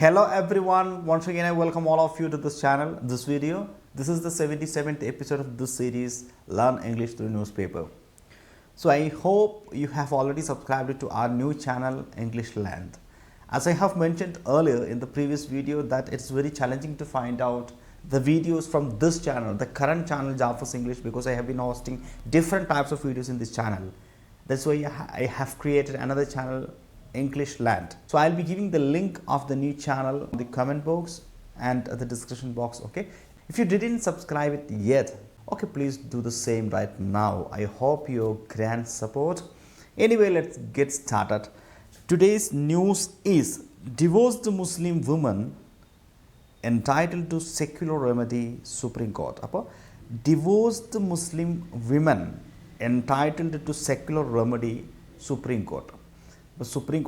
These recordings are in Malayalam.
Hello everyone, once again I welcome all of you to this channel, this video. This is the 77th episode of this series, Learn English Through Newspaper. So I hope you have already subscribed to our new channel, English Land. As I have mentioned earlier in the previous video that it's very challenging to find out the videos from this channel, the current channel Jaffas English because I have been hosting different types of videos in this channel. That's why I I have created another channel, English land. So I'll be giving the link of the new channel the comment box and the description box. Okay. If you didn't subscribe it yet, okay, please do the same right now. I hope your grand support. Anyway, let's get started. Today's news is divorced Muslim woman entitled to secular remedy Supreme Court. Upper divorced Muslim women entitled to secular remedy Supreme Court. Supreme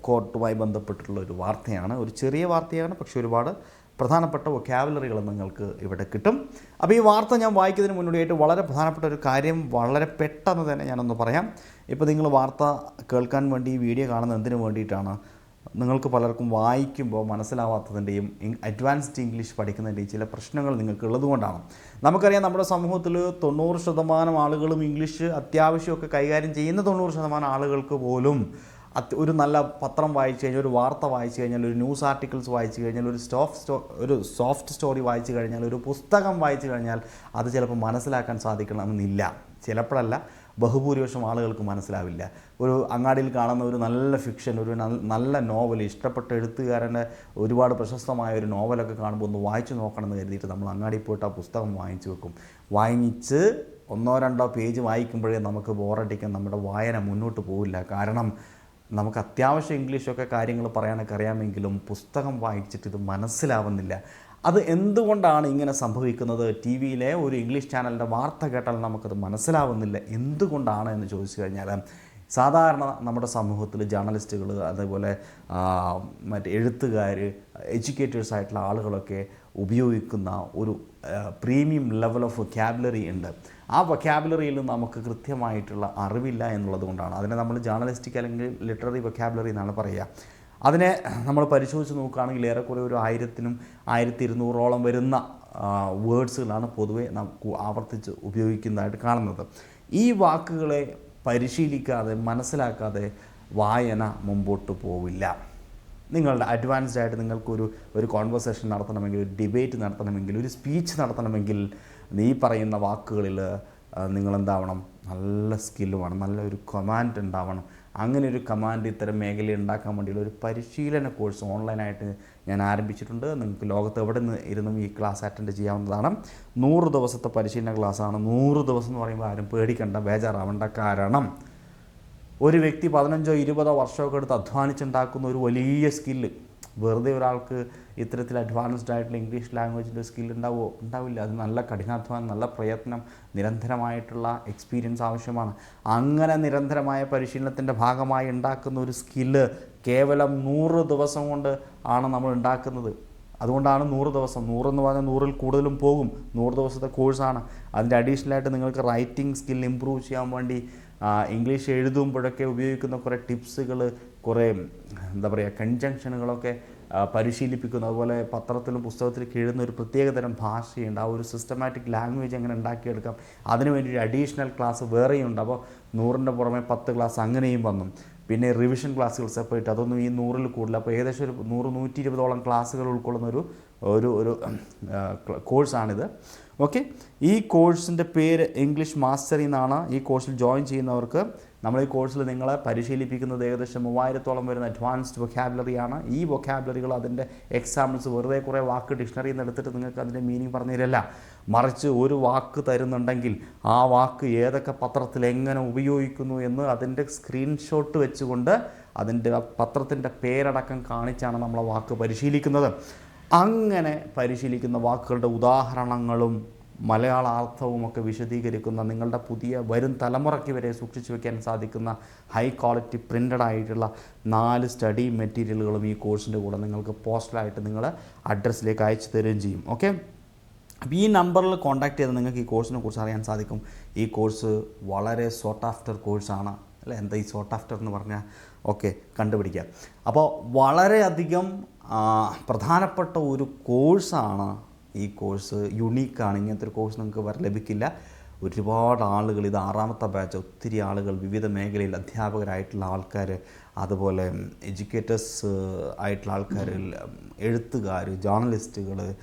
കോർട്ടുമായി ബന്ധപ്പെട്ടിട്ടുള്ള ഒരു വാർത്തയാണ്. ഒരു ചെറിയ വാർത്തയാണ് പക്ഷേ ഒരുപാട് പ്രധാനപ്പെട്ട വൊക്കാബുലറികൾ നിങ്ങൾക്ക് ഇവിടെ കിട്ടും. അപ്പോൾ ഈ വാർത്ത ഞാൻ വായിക്കുന്നതിന് മുന്നോടിയായിട്ട് വളരെ പ്രധാനപ്പെട്ട ഒരു കാര്യം വളരെ പെട്ടെന്ന് തന്നെ ഞാനൊന്ന് പറയാം. ഇപ്പോൾ നിങ്ങൾ വാർത്ത കേൾക്കാൻ വേണ്ടി ഈ വീഡിയോ കാണുന്ന എന്തിനു വേണ്ടിയിട്ടാണ്? നിങ്ങൾക്ക് പലർക്കും വായിക്കുമ്പോൾ മനസ്സിലാവാത്തതിന്റെയും അഡ്വാൻസ്ഡ് ഇംഗ്ലീഷ് പഠിക്കുന്നതിന്റെയും ചില പ്രശ്നങ്ങൾ നിങ്ങൾക്ക് ഉള്ളതുകൊണ്ടാണ് നമുക്കറിയാം നമ്മുടെ സമൂഹത്തിൽ തൊണ്ണൂറ് ശതമാനം ആളുകളും ഇംഗ്ലീഷ് അത്യാവശ്യമൊക്കെ കൈകാര്യം ചെയ്യുന്ന തൊണ്ണൂറ് ശതമാനം ആളുകൾക്ക് പോലും ഒരു നല്ല പത്രം വായിച്ചു കഴിഞ്ഞാൽ ഒരു വാർത്ത വായിച്ചു കഴിഞ്ഞാൽ ഒരു ന്യൂസ് ആർട്ടിക്കിൾസ് വായിച്ചു കഴിഞ്ഞാൽ ഒരു സ്റ്റോഫ് സ്റ്റോ ഒരു സോഫ്റ്റ് സ്റ്റോറി വായിച്ചു കഴിഞ്ഞാൽ ഒരു പുസ്തകം വായിച്ചു കഴിഞ്ഞാൽ അത് ചിലപ്പോൾ മനസ്സിലാക്കാൻ സാധിക്കണമെന്നില്ല. ചിലപ്പോഴല്ല ബഹുഭൂരിപക്ഷം ആളുകൾക്ക് മനസ്സിലാവില്ല. ഒരു അങ്ങാടിയിൽ കാണുന്ന ഒരു നല്ല ഫിക്ഷൻ ഒരു നല്ല നോവൽ ഇഷ്ടപ്പെട്ട എഴുത്തുകാരന്റെ ഒരുപാട് പ്രശസ്തമായ ഒരു നോവലൊക്കെ കാണുമ്പോൾ ഒന്ന് വായിച്ചു നോക്കണമെന്ന് കരുതിയിട്ട് നമ്മൾ അങ്ങാടിയിൽ പോയിട്ട് ആ പുസ്തകം വാങ്ങിച്ചു വെക്കും. വാങ്ങിച്ച് ഒന്നോ രണ്ടോ പേജ് വായിക്കുമ്പോഴേ നമുക്ക് ബോറടിക്കാൻ നമ്മുടെ വായന മുന്നോട്ട് പോവില്ല. കാരണം നമുക്ക് അത്യാവശ്യം ഇംഗ്ലീഷൊക്കെ കാര്യങ്ങൾ പറയാനൊക്കെ അറിയാമെങ്കിലും പുസ്തകം വായിച്ചിട്ട് ഇത് മനസ്സിലാവുന്നില്ല. അത് എന്തുകൊണ്ടാണ് ഇങ്ങനെ സംഭവിക്കുന്നത്? ടി വിയിലെ ഒരു ഇംഗ്ലീഷ് ചാനലിന്റെ വാർത്ത കേട്ടാൽ നമുക്കത് മനസ്സിലാവുന്നില്ല. എന്തുകൊണ്ടാണ് എന്ന് ചോദിച്ചു കഴിഞ്ഞാൽ സാധാരണ നമ്മുടെ സമൂഹത്തിൽ ജേർണലിസ്റ്റുകൾ അതേപോലെ മറ്റേ എഴുത്തുകാർ എഡ്യൂക്കേറ്റേഴ്സ് ആയിട്ടുള്ള ആളുകളൊക്കെ ഉപയോഗിക്കുന്ന ഒരു പ്രീമിയം ലെവൽ ഓഫ് വൊക്കാബുലറി ഉണ്ട്. ആ വൊക്കാബുലറിയിൽ നമുക്ക് കൃത്യമായിട്ടുള്ള അറിവില്ല എന്നുള്ളത് കൊണ്ടാണ്. അതിനെ നമ്മൾ ജേർണലിസ്റ്റിക് അല്ലെങ്കിൽ ലിറ്റററി വൊക്കാബുലറി എന്നാണ് പറയുക. അതിനെ നമ്മൾ പരിശോധിച്ച് നോക്കുകയാണെങ്കിൽ ഏറെക്കുറെ ഒരു ആയിരത്തിനും ആയിരത്തി ഇരുന്നൂറോളം വരുന്ന വേർഡ്സുകളാണ് പൊതുവെ ആവർത്തിച്ച് ഉപയോഗിക്കുന്നതായിട്ട് കാണുന്നത്. ഈ വാക്കുകളെ പരിശീലിക്കാതെ മനസ്സിലാക്കാതെ വായന മുമ്പോട്ട് പോവില്ല. നിങ്ങളുടെ അഡ്വാൻസ്ഡ് ആയിട്ട് നിങ്ങൾക്കൊരു ഒരു കോൺവെർസേഷൻ നടത്തണമെങ്കിൽ ഒരു ഡിബേറ്റ് നടത്തണമെങ്കിൽ ഒരു സ്പീച്ച് നടത്തണമെങ്കിൽ നീ പറയുന്ന വാക്കുകളിൽ നിങ്ങളെന്താവണം? നല്ല സ്കില്ല് വേണം. നല്ലൊരു കമാൻഡ് ഉണ്ടാവണം. അങ്ങനെ ഒരു കമാൻഡ് ഇത്തരം മേഖലയിൽ ഉണ്ടാക്കാൻ വേണ്ടിയുള്ള ഒരു പരിശീലന കോഴ്സ് ഓൺലൈനായിട്ട് ഞാൻ ആരംഭിച്ചിട്ടുണ്ട്. നിങ്ങൾക്ക് ലോകത്ത് എവിടെ നിന്ന് ഇരുന്നും ഈ ക്ലാസ് അറ്റൻഡ് ചെയ്യാവുന്നതാണ്. നൂറ് ദിവസത്തെ പരിശീലന ക്ലാസ്സാണ് നൂറ് ദിവസം എന്ന് പറയുമ്പോൾ ആരും പേടിക്കണ്ട. ബേജാറാവണ്ട. കാരണം ഒരു വ്യക്തി പതിനഞ്ചോ ഇരുപതോ വർഷമൊക്കെ എടുത്ത് അധ്വാനിച്ചുണ്ടാക്കുന്ന ഒരു വലിയ സ്കില്ല്. വെറുതെ ഒരാൾക്ക് ഇത്തരത്തിൽ അഡ്വാൻസ്ഡ് ആയിട്ടുള്ള ഇംഗ്ലീഷ് ലാംഗ്വേജിന്റെ സ്കിൽ ഉണ്ടാവുമോ ഉണ്ടാവില്ല. അത് നല്ല കഠിനാധ്വാനം നല്ല പ്രയത്നം നിരന്തരമായിട്ടുള്ള എക്സ്പീരിയൻസ് ആവശ്യമാണ്. അങ്ങനെ നിരന്തരമായ പരിശീലനത്തിന്റെ ഭാഗമായി ഉണ്ടാക്കുന്ന ഒരു സ്കില്ല് കേവലം നൂറ് ദിവസം കൊണ്ട് ആണ് നമ്മൾ ഉണ്ടാക്കുന്നത്. അതുകൊണ്ടാണ് നൂറ് ദിവസം. നൂറെന്ന് പറഞ്ഞാൽ നൂറിൽ കൂടുതലും പോകും. നൂറ് ദിവസത്തെ കോഴ്സാണ് അതിന്റെ അഡീഷണലായിട്ട് നിങ്ങൾക്ക് റൈറ്റിംഗ് സ്കിൽ ഇമ്പ്രൂവ് ചെയ്യാൻ വേണ്ടി ഇംഗ്ലീഷ് എഴുതുമ്പോഴൊക്കെ ഉപയോഗിക്കുന്ന കുറേ ടിപ്സുകൾ കുറേ എന്താ പറയുക കൺജങ്ഷനുകളൊക്കെ പരിശീലിപ്പിക്കുന്നു. അതുപോലെ പത്രത്തിലും പുസ്തകത്തിലും എഴുതുന്ന ഒരു പ്രത്യേകതരം ഭാഷയുണ്ട്. ആ ഒരു സിസ്റ്റമാറ്റിക് ലാംഗ്വേജ് എങ്ങനെ ഉണ്ടാക്കിയെടുക്കാം? അതിന് വേണ്ടി ഒരു അഡീഷണൽ ക്ലാസ് വേറെയും ഉണ്ട് അപ്പോൾ നൂറിന്റെ പുറമെ പത്ത് ക്ലാസ് അങ്ങനെയും വന്നു. പിന്നെ റിവിഷൻ ക്ലാസ്സുകൾ സെപ്പറേറ്റ് അതൊന്നും ഈ നൂറിൽ കൂടുതൽ അപ്പോൾ ഏകദേശം ഒരു നൂറ് നൂറ്റി ഇരുപതോളം ക്ലാസ്സുകൾ ഉൾക്കൊള്ളുന്ന ഒരു ഒരു ഒരു കോഴ്സാണിത് ഓക്കെ ഈ കോഴ്സിന്റെ പേര് ഇംഗ്ലീഷ് മാസ്റ്ററി എന്നാണ് ഈ കോഴ്സിൽ ജോയിൻ ചെയ്യുന്നവർക്ക്. നമ്മൾ ഈ കോഴ്സിൽ നിങ്ങളെ പരിശീലിപ്പിക്കുന്നത് ഏകദേശം മൂവായിരത്തോളം വരുന്ന അഡ്വാൻസ്ഡ് വൊക്കാബുലറിയാണ് ഈ വൊക്കാബുലറികൾ അതിന്റെ എക്സാമ്പിൾസ് വെറുതെ കുറേ വാക്ക് ഡിക്ഷണറിയിൽ നിന്ന് എടുത്തിട്ട് നിങ്ങൾക്ക് അതിന്റെ മീനിങ് പറഞ്ഞു തരില്ല. മറിച്ച് ഒരു വാക്ക് തരുന്നുണ്ടെങ്കിൽ ആ വാക്ക് ഏതൊക്കെ പത്രത്തിൽ എങ്ങനെ ഉപയോഗിക്കുന്നു എന്ന് അതിന്റെ സ്ക്രീൻഷോട്ട് വെച്ചുകൊണ്ട് അതിന്റെ പത്രത്തിന്റെ പേരടക്കം കാണിച്ചാണ് നമ്മൾ വാക്ക് പരിശീലിക്കുന്നത്. അങ്ങനെ പരിശീലിക്കുന്ന വാക്കുകളുടെ ഉദാഹരണങ്ങളും മലയാള അർത്ഥവും ഒക്കെ വിശദീകരിക്കുന്ന നിങ്ങളുടെ പുതിയ വരും തലമുറയ്ക്ക് വരെ സൂക്ഷിച്ചു വെക്കാൻ സാധിക്കുന്ന ഹൈ ക്വാളിറ്റി പ്രിന്റഡ് ആയിട്ടുള്ള നാല് സ്റ്റഡി മെറ്റീരിയലുകളും ഈ കോഴ്സിന്റെ കൂടെ നിങ്ങൾക്ക് പോസ്റ്റലായിട്ട് നിങ്ങൾ അഡ്രസ്സിലേക്ക് അയച്ചു തരുകയും ചെയ്യും. ഓക്കെ അപ്പോൾ ഈ നമ്പറിൽ കോൺടാക്ട് ചെയ്ത് നിങ്ങൾക്ക് ഈ കോഴ്സിനെ കുറിച്ച് അറിയാൻ സാധിക്കും. ഈ കോഴ്സ് വളരെ സോട്ട് ആഫ്റ്റർ കോഴ്സാണ് അല്ലേ? എന്താ ഈ സോട്ട് ആഫ്റ്റർ എന്ന് പറഞ്ഞാൽ ഓക്കെ കണ്ടുപിടിക്കുക അപ്പോൾ വളരെയധികം പ്രധാനപ്പെട്ട ഒരു കോഴ്സാണ് ഈ കോഴ്സ്. യുണീക്കാണ്. ഇങ്ങനത്തെ ഒരു കോഴ്സ് നിങ്ങൾക്ക് ലഭിക്കില്ല. ഒരുപാട് ആളുകൾ ഇത് ആറാമത്തെ ബാച്ച് ഒത്തിരി ആളുകൾ വിവിധ മേഖലയിൽ അധ്യാപകരായിട്ടുള്ള ആൾക്കാർ അതുപോലെ എഡ്യൂക്കേറ്റേഴ്സ് ആയിട്ടുള്ള ആൾക്കാരിൽ എഴുത്തുകാർ ജേർണലിസ്റ്റുകൾ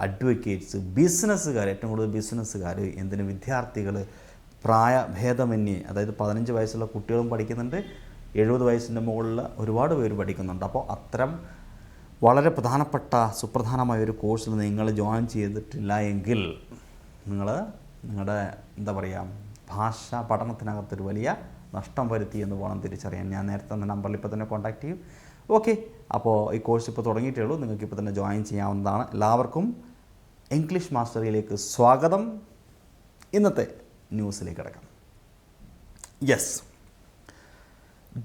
അഡ്വക്കേറ്റ്സ് ബിസിനസ്സുകാർ ഏറ്റവും കൂടുതൽ ബിസിനസ്സുകാർ എന്തിന് വിദ്യാർത്ഥികൾ പ്രായഭേദമന്യേ അതായത് പതിനഞ്ച് വയസ്സുള്ള കുട്ടികളും പഠിക്കുന്നുണ്ട്. എഴുപത് വയസ്സിന്റെ മുകളിൽ ഒരുപാട് പേര് പഠിക്കുന്നുണ്ട്. അപ്പോൾ അത്തരം വളരെ പ്രധാനപ്പെട്ട സുപ്രധാനമായ ഒരു കോഴ്സിൽ നിങ്ങൾ ജോയിൻ ചെയ്തിട്ടില്ല എങ്കിൽ നിങ്ങൾ നിങ്ങളുടെ എന്താ പറയുക ഭാഷ പഠനത്തിനകത്തൊരു വലിയ നഷ്ടം വരുത്തി എന്ന് വേണം തിരിച്ചറിയാൻ. ഞാൻ നേരത്തെ തന്നെ നമ്പറിൽ ഇപ്പോൾ തന്നെ കോൺടാക്ട് ചെയ്യും. ഓക്കെ അപ്പോൾ ഈ കോഴ്സ് ഇപ്പോൾ തുടങ്ങിയിട്ടേ ഉള്ളൂ. നിങ്ങൾക്ക് ഇപ്പോൾ തന്നെ ജോയിൻ ചെയ്യാവുന്നതാണ്. എല്ലാവർക്കും ഇംഗ്ലീഷ് മാസ്റ്ററിയിലേക്ക് സ്വാഗതം. ഇന്നത്തെ ന്യൂസിലേക്ക് കിടക്കാം. Yes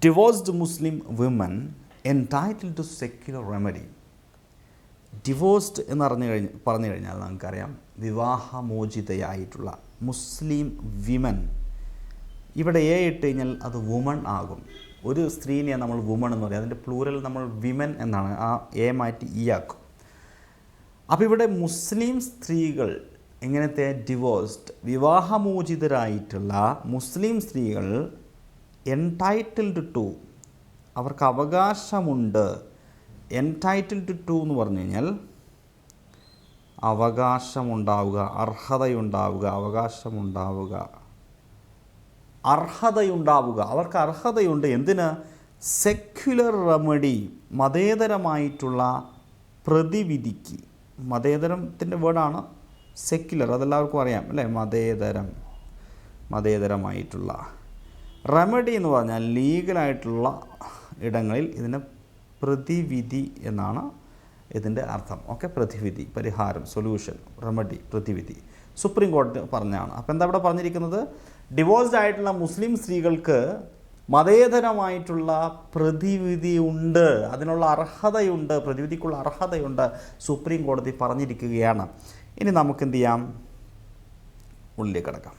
divorced Muslim women entitle to secular remedy divorced എന്ന് പറഞ്ഞു കഴിഞ്ഞ് പറഞ്ഞു കഴിഞ്ഞാൽ നമുക്കറിയാം വിവാഹമോചിതയായിട്ടുള്ള മുസ്ലിം വിമൻ ഇവിടെ എ ഇട്ട് കഴിഞ്ഞാൽ അത് വുമൺ ആകും. ഒരു സ്ത്രീനെ നമ്മൾ വുമൺ എന്ന് പറയും. അതിന്റെ പ്ലൂരൽ നമ്മൾ വിമൻ എന്നാണ്. ആ എ മാറ്റി ഇ ആക്കും. അപ്പോൾ ഇവിടെ മുസ്ലിം സ്ത്രീകൾ എങ്ങനത്തെ ഡിവോഴ്സ്ഡ് വിവാഹമോചിതരായിട്ടുള്ള മുസ്ലിം സ്ത്രീകൾ എൻടൈറ്റിൽഡ് ടു അവർക്ക് അവകാശമുണ്ട്. എൻടൈറ്റിൽഡ് ടു എന്ന് പറഞ്ഞു കഴിഞ്ഞാൽ അവകാശമുണ്ടാവുക അർഹതയുണ്ടാവുക അവകാശമുണ്ടാവുക. അർഹതയുണ്ടാവുക. അവർക്ക് അർഹതയുണ്ട്. എന്തിന്? Secular remedy മതേതരമായിട്ടുള്ള പ്രതിവിധിക്ക്. മതേതരത്തിന്റെ വേർഡാണ് സെക്യുലർ അതെല്ലാവർക്കും അറിയാം അല്ലേ? മതേതരം മതേതരമായിട്ടുള്ള. റെമഡി എന്ന് പറഞ്ഞാൽ ലീഗലായിട്ടുള്ള ഇടങ്ങളിൽ ഇതിനെ പ്രതിവിധി എന്നാണ് ഇതിന്റെ അർത്ഥം. ഓക്കെ പ്രതിവിധി പരിഹാരം സൊല്യൂഷൻ റെമഡി പ്രതിവിധി. സുപ്രീം കോടതി പറഞ്ഞാണ്. അപ്പോൾ എന്താ ഇവിടെ പറഞ്ഞിരിക്കുന്നത്? ഡിവോഴ്സ്ഡ് ആയിട്ടുള്ള മുസ്ലിം സ്ത്രീകൾക്ക് മതേതരമായിട്ടുള്ള പ്രതിവിധി ഉണ്ട്. അതിനുള്ള അർഹതയുണ്ട് പ്രതിവിധിക്കുള്ള അർഹതയുണ്ട് സുപ്രീം കോടതി പറഞ്ഞിരിക്കുകയാണ്. ഇനി നമുക്ക് എന്ത് ചെയ്യാം? ഉള്ളിലേക്ക് കിടക്കാം.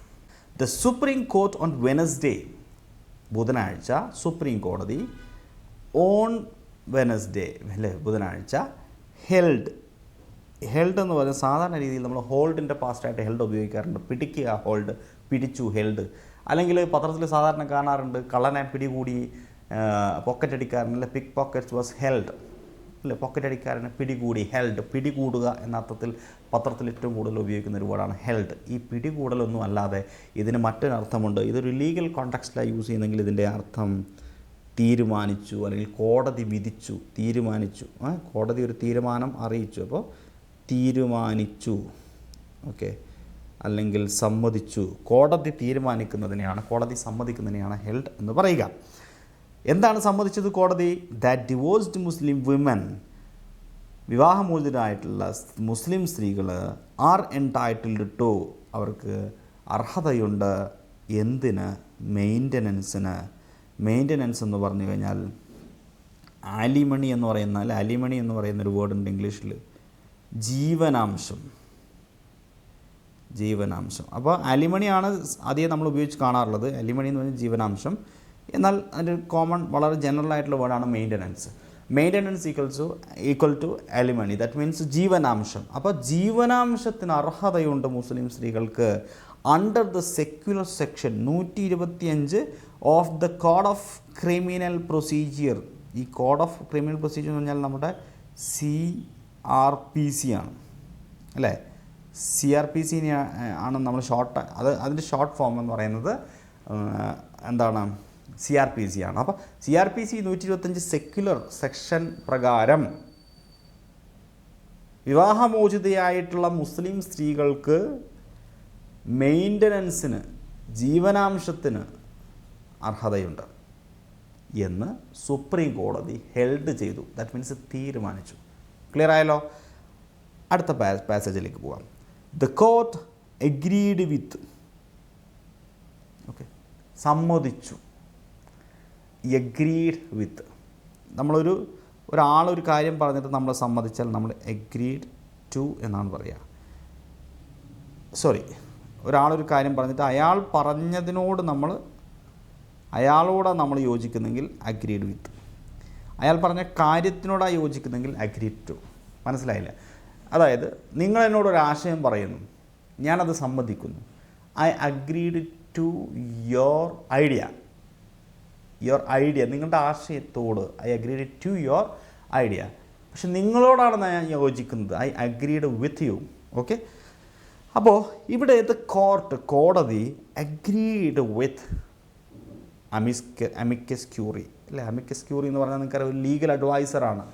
The supreme court on Wednesday ബുധനാഴ്ച സുപ്രീം കോടതി ഓൺ വെനസ്ഡേ അല്ലേ ബുധനാഴ്ച ഹെൽഡ് ഹെൽഡ് എന്ന് പറയുന്നത് സാധാരണ രീതിയിൽ നമ്മൾ ഹോൾഡിന്റെ പാസ്റ്റായിട്ട് ഹെൽഡ് ഉപയോഗിക്കാറുണ്ട്. പിടിക്കുക ഹോൾഡ് പിടിച്ചു ഹെൽഡ് അല്ലെങ്കിൽ പത്രത്തിൽ സാധാരണ കാണാറുണ്ട് കള്ളനെ പിടികൂടി പോക്കറ്റ് അടിക്കാരൻ അല്ലെ പിക് പോക്കറ്റ്സ് വാസ് ഹെൽഡ് അല്ലെ പോക്കറ്റ് അടിക്കാരനെ പിടികൂടി ഹെൽഡ് പിടികൂടുക എന്ന അർത്ഥത്തിൽ പത്രത്തിൽ ഏറ്റവും കൂടുതൽ ഉപയോഗിക്കുന്ന ഒരു വേർഡാണ് ഹെൽഡ് ഈ പിടികൂടലൊന്നും അല്ലാതെ ഇതിന് മറ്റൊരർത്ഥമുണ്ട്. ഇതൊരു ലീഗൽ കോൺടാക്സ്റ്റിലാണ് യൂസ് ചെയ്യുന്നെങ്കിൽ ഇതിന്റെ അർത്ഥം തീരുമാനിച്ചു അല്ലെങ്കിൽ കോടതി വിധിച്ചു തീരുമാനിച്ചു. കോടതി ഒരു തീരുമാനം അറിയിച്ചു. അപ്പോൾ തീരുമാനിച്ചു. ഓക്കെ. അല്ലെങ്കിൽ സമ്മതിച്ചു. കോടതി തീരുമാനിക്കുന്നതിനെയാണ് കോടതി സമ്മതിക്കുന്നതിനെയാണ് ഹെൽഡ് എന്ന് പറയുക. എന്താണ് സമ്മതിച്ചത് കോടതി? ദാറ്റ് ഡിവോഴ്സ്ഡ് മുസ്ലിം വിമൻ വിവാഹമോചിതരായിട്ടുള്ള മുസ്ലിം സ്ത്രീകൾ ആർ എൻടൈറ്റിൽഡ് ടു അവർക്ക് അർഹതയുണ്ട്. എന്തിന്? മെയിന്റനൻസിന്. മെയിന്റനൻസ് എന്ന് പറഞ്ഞു കഴിഞ്ഞാൽ ആലിമണി എന്ന് പറയുന്ന അല്ല ആലിമണി എന്ന് പറയുന്ന ഒരു വേർഡുണ്ട് ഇംഗ്ലീഷിൽ. ജീവനാംശം. ജീവനാംശം. അപ്പോൾ അലിമണിയാണ് ആദ്യം നമ്മൾ ഉപയോഗിച്ച് കാണാറുള്ളത്. അലിമണി എന്ന് പറഞ്ഞാൽ ജീവനാംശം. എന്നാൽ അതിന്റെ കോമൺ വളരെ ജനറൽ ആയിട്ടുള്ള വേർഡാണ് maintenance maintenance equal to equal to alimony that means ജീവനാംശം. അപ്പോൾ ജീവനാംശത്തിന് അർഹതയുണ്ട് മുസ്ലിം സ്ത്രീകൾക്ക് അണ്ടർ ദ സെക്യുലർ സെക്ഷൻ നൂറ്റി ഇരുപത്തിയഞ്ച് of the code of criminal procedure ഈ കോഡ് ഓഫ് ക്രിമിനൽ പ്രൊസീജിയർ എന്ന് പറഞ്ഞാൽ നമ്മുടെ സി ആർ പി സി ആണ്. അല്ലേ? സി ആർ പി സി ആണ് നമ്മൾ ഷോർട്ട് അത് അതിന്റെ ഷോർട്ട് ഫോം എന്ന് പറയുന്നത് എന്താണ്? സി ആർ പി സി ആണ്. അപ്പോൾ സി ആർ പി സി നൂറ്റി ഇരുപത്തഞ്ച് സെക്യുലർ സെക്ഷൻ പ്രകാരം വിവാഹമോചിതയായിട്ടുള്ള മുസ്ലിം സ്ത്രീകൾക്ക് മെയിന്റനൻസിന് ജീവനാംശത്തിന് അർഹതയുണ്ട് എന്ന് സുപ്രീം കോടതി ഹെൽഡ് ചെയ്തു. ദാറ്റ് മീൻസ് തീരുമാനിച്ചു. ക്ലിയർ ആയല്ലോ? അടുത്ത പാസേജിലേക്ക് പോവാം. The court agreed with okay സമ്മതിച്ചു. എഗ്രീഡ് വിത്ത് നമ്മളൊരു ഒരാളൊരു കാര്യം പറഞ്ഞിട്ട് നമ്മൾ സമ്മതിച്ചാൽ നമ്മൾ എഗ്രീഡ് ടു എന്നാണ് പറയുക സോറി ഒരാളൊരു കാര്യം പറഞ്ഞിട്ട് അയാൾ പറഞ്ഞതിനോട് നമ്മൾ അയാളോടാണ് നമ്മൾ യോജിക്കുന്നെങ്കിൽ അഗ്രീഡ് വിത്ത് അയാൾ പറഞ്ഞ കാര്യത്തിനോടാണ് യോജിക്കുന്നെങ്കിൽ അഗ്രീഡ് ടു മനസ്സിലായില്ല? അതായത് നിങ്ങൾ എന്നോട് ഒരു ആശയം പറയുന്നു ഞാനത് സമ്മതിക്കുന്നു. I agreed to your idea your idea നിങ്ങളുടെ ആശയത്തോട് I agreed to your idea പക്ഷെ നിങ്ങളോടാണ് ഞാൻ യോജിക്കുന്നത്. I agreed with you okay അപ്പോൾ ഇവിടെ ഇത് കോർട്ട് കോടതി അഗ്രീഡ് വിത്ത് അമിസ്ക അമിക്കസ് ക്യൂറി അല്ലേ? അമിക്കസ് ക്യൂറി എന്ന് പറഞ്ഞാൽ നിങ്ങൾക്കറിയാം ഒരു ലീഗൽ അഡ്വൈസറാണ്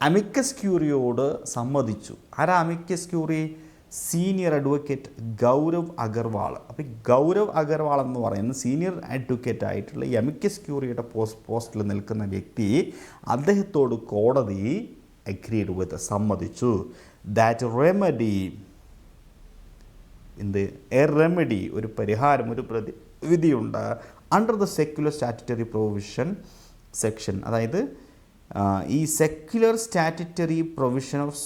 അമിക്കസ് ക്യൂറിയോട് സമ്മതിച്ചു. ആരാ amicus curiae senior advocate Gaurav Agarwal. അപ്പോൾ ഗൗരവ് അഗർവാൾ എന്ന് പറയുന്ന സീനിയർ അഡ്വക്കേറ്റ് ആയിട്ടുള്ള ഈ അമിക്കസ് ക്യൂറിയുടെ പോസ്റ്റ് പോസ്റ്റിൽ നിൽക്കുന്ന വ്യക്തി അദ്ദേഹത്തോട് കോടതി അഗ്രീഡ് വിത്ത് സമ്മതിച്ചു. ദാറ്റ് റെമഡി എന്ത്? എ റെമഡി ഒരു പരിഹാരം ഒരു പ്രതിവിധിയുണ്ട് under the secular statutory provision section അതായത് ഈ secular statutory provision of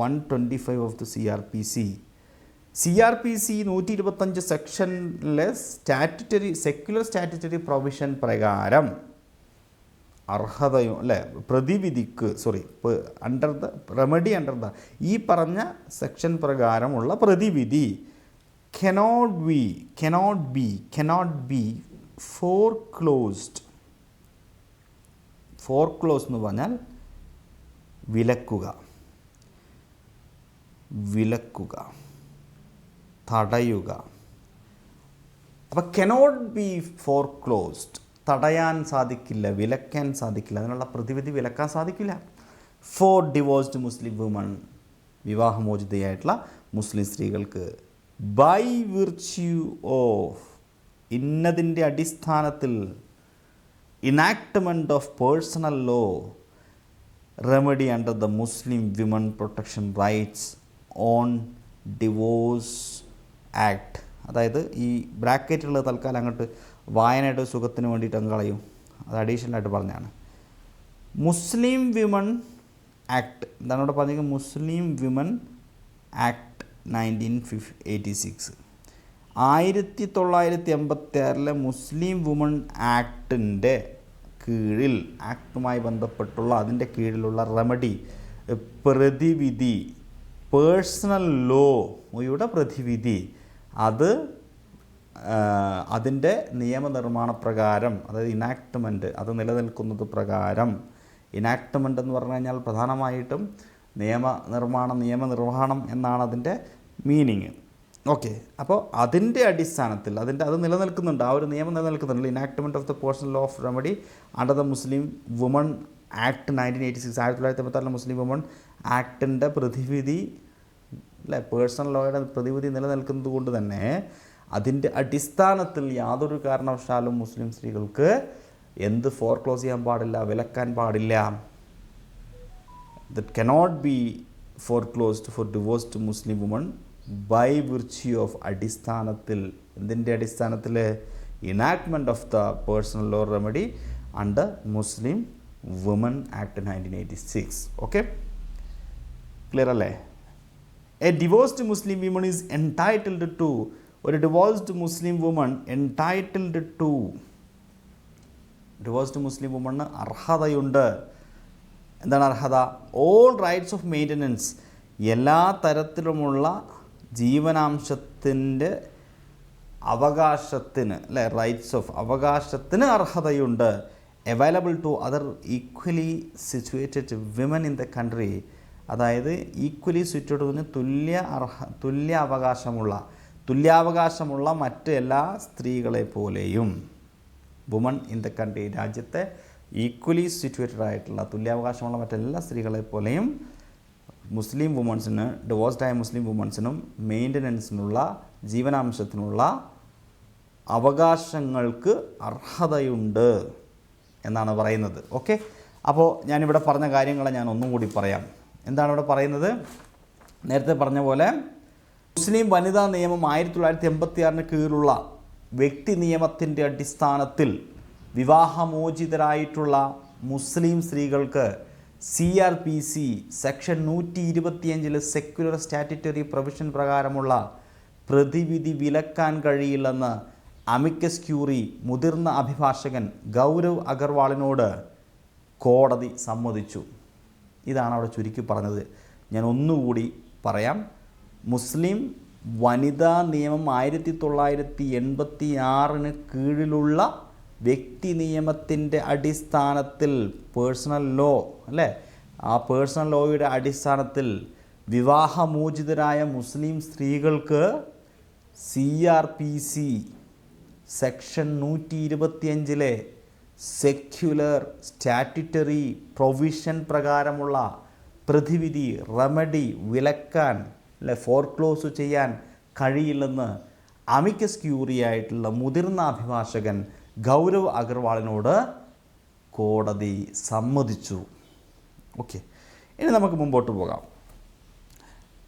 one twenty five of the C R P C C R P C നൂറ്റി ഇരുപത്തഞ്ച് സെക്ഷനിലെ സ്റ്റാറ്റുറ്ററി സെക്യുലർ സ്റ്റാറ്റുറ്ററി പ്രൊവിഷൻ പ്രകാരം അർഹതയോ അല്ലേ പ്രതിവിധിക്ക് sorry under the remedy under the ഈ പറഞ്ഞ സെക്ഷൻ പ്രകാരമുള്ള പ്രതിവിധി. Cannot be cannot be cannot be foreclosed. Foreclosed എന്ന് പറഞ്ഞാൽ വിലക്കുക. വിലക്കുക. തടയുക. അപ്പോൾ കനോട്ട് ബി ഫോർ ക്ലോസ്ഡ് തടയാൻ സാധിക്കില്ല വിലക്കാൻ സാധിക്കില്ല. അതിനുള്ള പ്രതിവിധി വിലക്കാൻ സാധിക്കില്ല. ഫോർ ഡിവോഴ്സ്ഡ് മുസ്ലിം വുമൺ വിവാഹമോചിതയായിട്ടുള്ള മുസ്ലിം സ്ത്രീകൾക്ക് ബൈ വിർച്യൂ ഓഫ് ഇന്നതിന്റെ അടിസ്ഥാനത്തിൽ enactment of personal law remedy under the Muslim women protection rights on divorce act അതായത് ഈ ബ്രാക്കറ്റുള്ള തൽക്കാലം അങ്ങോട്ട് വായനയുടെ സുഖത്തിന് വേണ്ടിയിട്ട് അങ്ങ് കളയും. അത് അഡീഷണലായിട്ട് പറഞ്ഞാണ് മുസ്ലിം വിമൺ ആക്ട് എന്താണ് ഇവിടെ പറഞ്ഞത് Muslim women act nineteen fif eighty six ആയിരത്തി തൊള്ളായിരത്തി എൺപത്തി ആറിലെ മുസ്ലിം വുമൺ ആക്ടിന്റെ കീഴിൽ ആക്ടുമായി ബന്ധപ്പെട്ടുള്ള അതിന്റെ കീഴിലുള്ള റെമഡി പ്രതിവിധി പേഴ്സണൽ ലോ യുടെ പ്രതിവിധി അത് അതിന്റെ നിയമനിർമ്മാണ പ്രകാരം അതായത് ഇനാക്ട്മെന്റ് അത് നിലനിൽക്കുന്നത് പ്രകാരം ഇനാക്ട്മെന്റ് എന്ന് പറഞ്ഞു കഴിഞ്ഞാൽ പ്രധാനമായിട്ടും നിയമനിർമ്മാണം നിയമനിർവഹണം എന്നാണ് അതിന്റെ മീനിങ്. ഓക്കെ. അപ്പോൾ അതിന്റെ അടിസ്ഥാനത്തിൽ അതിന്റെ അത് നിലനിൽക്കുന്നുണ്ട് ആ ഒരു നിയമം നിലനിൽക്കുന്നുണ്ട്. Enactment of the personal law of remedy under the Muslim woman act nineteen eighty six ആയിരത്തി തൊള്ളായിരത്തി എൺപത്താറിലെ മുസ്ലിം വുമൺ ആക്ടിന്റെ പ്രതിവിധി അല്ലേ പേഴ്സണൽ ലോയുടെ പ്രതിവിധി നിലനിൽക്കുന്നത് കൊണ്ട് തന്നെ അതിന്റെ അടിസ്ഥാനത്തിൽ യാതൊരു കാരണവശാലും മുസ്ലിം സ്ത്രീകൾക്ക് എന്ത് ഫോർ ക്ലോസ് ചെയ്യാൻ പാടില്ല വിലക്കാൻ പാടില്ല. That cannot be foreclosed for divorced Muslim woman by virtue of അടിസ്ഥാനത്തിൽ എന്തിന്റെ അടിസ്ഥാനത്തിൽ? Enactment of the personal law remedy under Muslim woman act nineteen eighty six okay clear അല്ലേ? A divorced Muslim women is entitled to ഒരു divorced Muslim woman entitled to divorced Muslim woman അർഹതയുണ്ട്. എന്താണ് അർഹത? ഓൾ റൈറ്റ്സ് ഓഫ് മെയിന്റനൻസ് എല്ലാ തരത്തിലുമുള്ള ജീവനാംശത്തിന്റെ അവകാശത്തിന് അല്ലെ? റൈറ്റ്സ് ഓഫ് അവകാശത്തിന് അർഹതയുണ്ട്. Available to other equally situated women in the country അതായത് ഈക്വലി സിറ്റുവേറ്റഡിന് തുല്യ അർഹ തുല്യ അവകാശമുള്ള തുല്യാവകാശമുള്ള മറ്റ് എല്ലാ സ്ത്രീകളെ പോലെയും വുമൺ ഇൻ ദ കൺട്രി രാജ്യത്തെ ഈക്വലി സിറ്റുവേറ്റഡ് ആയിട്ടുള്ള തുല്യാവകാശമുള്ള മറ്റെല്ലാ സ്ത്രീകളെ പോലെയും മുസ്ലിം വുമൺസിന് ഡിവോഴ്സ്ഡ് ആയ മുസ്ലിം വുമൺസിനും മെയിന്റനൻസിനുള്ള ജീവനാംശത്തിനുള്ള അവകാശങ്ങൾക്ക് അർഹതയുണ്ട് എന്നാണ് പറയുന്നത്. ഓക്കെ അപ്പോൾ ഞാനിവിടെ പറഞ്ഞ കാര്യങ്ങളെ ഞാൻ ഒന്നും കൂടി പറയാം. എന്താണ് ഇവിടെ പറയുന്നത്? നേരത്തെ പറഞ്ഞ പോലെ മുസ്ലിം വനിതാ നിയമം ആയിരത്തി തൊള്ളായിരത്തി എൺപത്തി ആറിന് കീഴിലുള്ള വ്യക്തി നിയമത്തിന്റെ അടിസ്ഥാനത്തിൽ വിവാഹമോചിതരായിട്ടുള്ള മുസ്ലിം സ്ത്രീകൾക്ക് C R P C section നൂറ്റി ഇരുപത്തിയഞ്ചിലെ സെക്യുലർ സ്റ്റാറ്റുറ്ററി പ്രൊവിഷൻ പ്രകാരമുള്ള പ്രതിവിധി വിലക്കാൻ കഴിയില്ലെന്ന് അമിക്കസ് ക്യൂറി മുതിർന്ന അഭിഭാഷകൻ ഗൗരവ് അഗർവാളിനോട് കോടതി സമ്മതിച്ചു. ഇതാണ് അവിടെ ചുരുക്കി പറഞ്ഞത്. ഞാൻ ഒന്നുകൂടി പറയാം. മുസ്ലിം വനിതാ നിയമം ആയിരത്തി തൊള്ളായിരത്തി എൺപത്തി ആറിന് കീഴിലുള്ള വ്യക്തി നിയമത്തിന്റെ അടിസ്ഥാനത്തിൽ പേഴ്സണൽ ലോ അല്ലേ? ആ പേഴ്സണൽ ലോയുടെ അടിസ്ഥാനത്തിൽ വിവാഹമോചിതരായ മുസ്ലിം സ്ത്രീകൾക്ക് C R P C section നൂറ്റി ഇരുപത്തിയഞ്ചിലെ സെക്യുലർ സ്റ്റാറ്റ്യൂട്ടറി പ്രൊവിഷൻ പ്രകാരമുള്ള പ്രതിവിധി റെമഡി വിലക്കാൻ അല്ലെ ഫോർക്ലോസ് ചെയ്യാൻ കഴിയില്ലെന്ന് അമിക്കസ് ക്യൂറിയായിട്ടുള്ള മുതിർന്ന അഭിഭാഷകൻ ഗൗരവ് അഗർവാളിനോട് കോടതി സമ്മതിച്ചു. ഓക്കെ ഇനി നമുക്ക് മുമ്പോട്ട് പോകാം.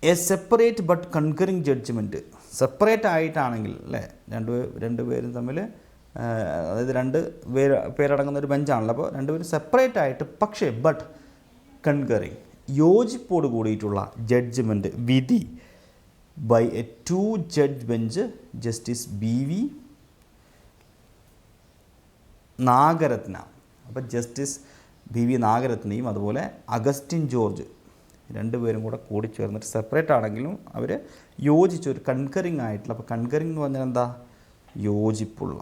A separate but concurring judgment separate ആയിട്ടാണെങ്കിൽ അല്ലേ രണ്ട് രണ്ട് പേരും തമ്മിൽ അതായത് രണ്ട് പേര് പേരടങ്ങുന്ന ഒരു ബെഞ്ചാണല്ലോ. അപ്പോൾ രണ്ടുപേരും സെപ്പറേറ്റ് ആയിട്ട് പക്ഷേ ബട്ട് കൺകറിങ് യോജിപ്പോട് കൂടിയിട്ടുള്ള ജഡ്ജ്മെന്റ് വിധി by a two judge bench justice B V Nagarathna. അപ്പോൾ ജസ്റ്റിസ് ബി വി നാഗരത്നയും അതുപോലെ അഗസ്റ്റിൻ ജോർജ് രണ്ടുപേരും കൂടെ കൂടി ചേർന്നിട്ട് സെപ്പറേറ്റ് ആണെങ്കിലും അവർ യോജിച്ച ഒരു കൺകറിങ് ആയിട്ടുള്ള അപ്പോൾ കൺകറിങ് എന്ന് പറഞ്ഞാൽ എന്താ? യോജിപ്പുള്ള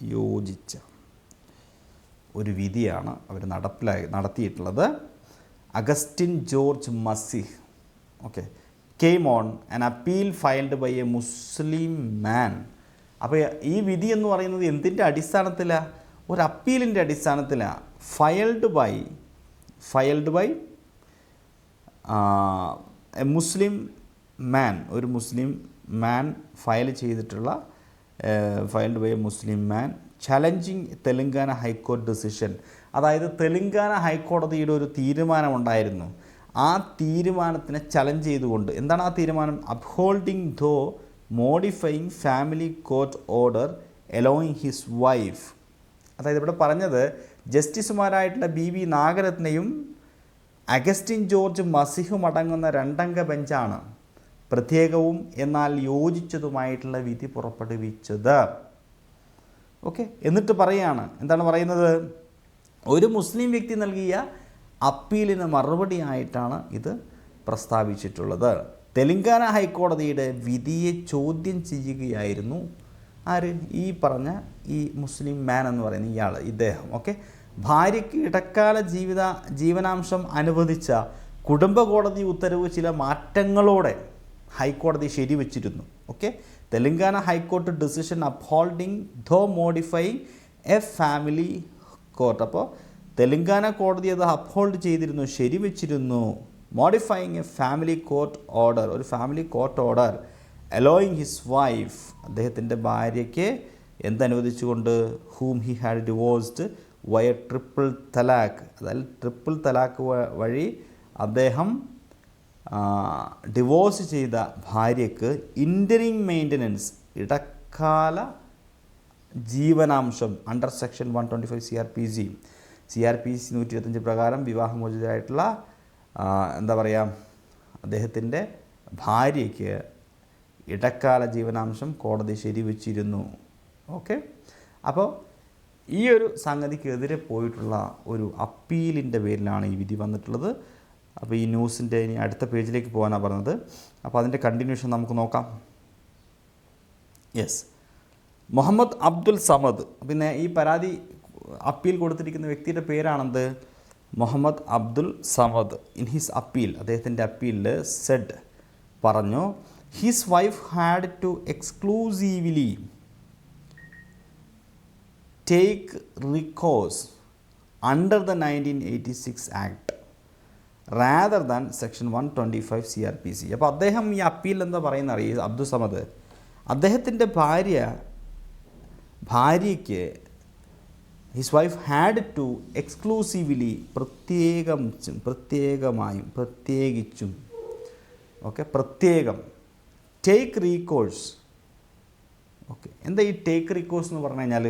യോജിച്ച ഒരു വിധിയാണ് അവർ നടപ്പിലായി നടത്തിയിട്ടുള്ളത്. Augustine George Masih okay came on an appeal filed by a Muslim man അപ്പോൾ ഈ വിധി എന്ന് പറയുന്നത് എന്തിന്റെ അടിസ്ഥാനത്തിലാണ് ഒരു അപ്പീലിന്റെ അടിസ്ഥാനത്തിലാണ് filed by filed by a Muslim man ഒരു മുസ്ലിം മാൻ ഫയൽ ചെയ്തിട്ടുള്ള filed by a Muslim man challenging Telangana high court decision. അതായത് തെലുങ്കാന ഹൈക്കോടതിയുടെ ഒരു തീരുമാനമുണ്ടായിരുന്നു. ആ തീരുമാനത്തിനെ ചലഞ്ച് ചെയ്തുകൊണ്ട് എന്താണ് ആ തീരുമാനം? Upholding though modifying family court order allowing his wife അതായത് ഇവിടെ പറഞ്ഞത് ജസ്റ്റിസുമാരായിട്ടുള്ള ബി വി നാഗരത്നയും അഗസ്റ്റിൻ ജോർജ് മസിഹും അടങ്ങുന്ന രണ്ടംഗ ബെഞ്ചാണ് പ്രത്യേകവും എന്നാൽ യോജിച്ചതുമായിട്ടുള്ള വിധി പുറപ്പെടുവിച്ചത്. ഓക്കെ എന്നിട്ട് പറയാണ്. എന്താണ് പറയുന്നത്? ഒരു മുസ്ലിം വ്യക്തി നൽകിയ അപ്പീലിന് മറുപടിയായിട്ടാണ് ഇത് പ്രസ്താവിച്ചിട്ടുള്ളത്. തെലങ്കാന ഹൈക്കോടതിയുടെ വിധിയെ ചോദ്യം ചെയ്യുകയായിരുന്നു ആര്? ഈ പറഞ്ഞ ഈ മുസ്ലിം മാൻ എന്ന് പറയുന്ന ഇയാൾ ഇദ്ദേഹം. ഓക്കെ ഭാര്യയ്ക്ക് ഇടക്കാല ജീവിത ജീവനാംശം അനുവദിച്ച കുടുംബ കോടതി ഉത്തരവ് ചില മാറ്റങ്ങളോടെ ഹൈക്കോടതി ശരിവച്ചിരുന്നു. Okay Telangana high court decision upholding though modifying a family court. അപ്പോൾ തെലങ്കാന കോടതി അത് അപ്ഹോൾഡ് ചെയ്തിരുന്നു ശരിവച്ചിരുന്നു. Modifying a family court order ഒരു family court order allowing his wife അദ്ദേഹത്തിന്റെ ഭാര്യയ്ക്ക് എന്തനുവദിച്ചുകൊണ്ട്? Whom he had divorced via triple talaq അതായത് ട്രിപ്പിൾ തലാക്ക് വഴി അദ്ദേഹം ഡിവോഴ്സ് ചെയ്ത ഭാര്യയ്ക്ക് ഇന്ററിങ് മെയിന്റനൻസ് ഇടക്കാല ജീവനാംശം under section one twenty five C R P G C R P C നൂറ്റി ഇരുപത്തഞ്ച് പ്രകാരം വിവാഹമോചിതരായിട്ടുള്ള എന്താ പറയുക അദ്ദേഹത്തിന്റെ ഭാര്യയ്ക്ക് ഇടക്കാല ജീവനാംശം കോടതി ശരിവച്ചിരുന്നു. ഓക്കെ? അപ്പോൾ ഈ ഒരു സംഗതിക്കെതിരെ പോയിട്ടുള്ള ഒരു അപ്പീലിന്റെ പേരിലാണ് ഈ വിധി വന്നിട്ടുള്ളത്. അപ്പോൾ ഈ ന്യൂസിന്റെ ഇനി അടുത്ത പേജിലേക്ക് പോകാനാണ് പറഞ്ഞത്. അപ്പോൾ അതിന്റെ കണ്ടിന്യൂഷൻ നമുക്ക് നോക്കാം. യെസ്. മുഹമ്മദ് അബ്ദുൽ സമദ്. പിന്നെ ഈ പരാതി അപ്പീൽ കൊടുത്തിരിക്കുന്ന വ്യക്തിയുടെ പേരാണെന്ത്? Mohammed Abdul Samad in his appeal അദ്ദേഹത്തിന്റെ അപ്പീലിൽ സെഡ് പറഞ്ഞു his wife had to exclusively take recourse under the nineteen eighty six act rather than section one twenty five C R P C അപ്പോൾ അദ്ദേഹം ഈ അപ്പീൽ എന്താ പറയുന്ന അറിയ അബ്ദുൽ സമദ് അദ്ദേഹത്തിന്റെ ഭാര്യ ഭാര്യയ്ക്ക് his wife had to exclusively പ്രത്യേകം പ്രത്യേകമായും പ്രത്യേകിച്ചും ഓക്കെ പ്രത്യേകം ടേക്ക് റീകോഴ്സ് ഓക്കെ എന്താ ഈ ടേക്ക് റീകോഴ്സ് എന്ന് പറഞ്ഞു കഴിഞ്ഞാൽ?